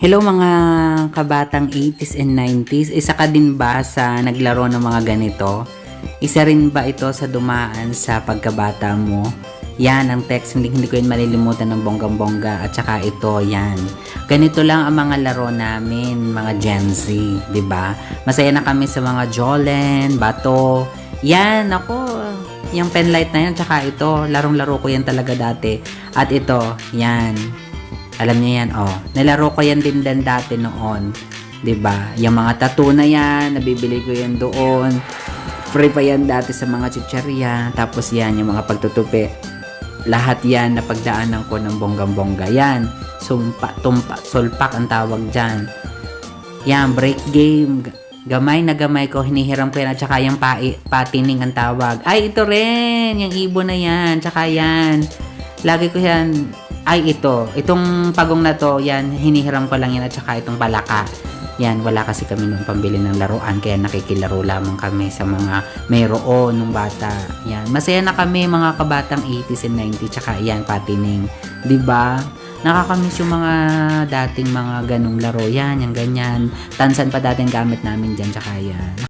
Hello mga kabatang 80s and 90s. Isa ka din ba sa naglaro ng mga ganito? Isa rin ba ito sa dumaan sa pagkabata mo? Yan ang text, hindi, hindi ko yun malilimutan ng bonggang-bongga. At saka ito, yan. Ganito lang ang mga laro namin, mga Gen Z, ba? Masaya na kami sa mga Jolen, Bato. Yan, ako. Yung penlight na yan, tsaka ito, larong-laro ko yan talaga dati. At ito, yan. Alam niyo yan, oh. Nalaro ko yan din din dati noon. 'Di ba? Yung mga tattoo na yan, nabibili ko yan doon. Free pa yan dati sa mga chicherya. Tapos yan, yung mga pagtutupi. Lahat yan, napagdaanan ko ng bonggang-bongga. Yan, sumpa, tumpa, sulpak ang tawag dyan. Yan, break game. Gamay na gamay ko, hinihiram ko yan. At saka yung pa, patining ang tawag. Ay, ito rin. Yung ibo na yan. Tsaka yan. Lagi ko yan. Ay, ito. Itong pagong na to, yan, hinihiram ko lang yan. At saka itong palaka. Yan, wala kasi kami nung pambili ng laruan. Kaya nakikilaro lamang kami sa mga mayroon nung bata. Yan. Masaya na kami mga kabatang 80s and 90s. Tsaka yan, patining. ba? Nakakamiss yung mga dating mga ganong laro. Yan, yung ganyan. Tansan pa dating gamit namin dyan. Tsaka yan.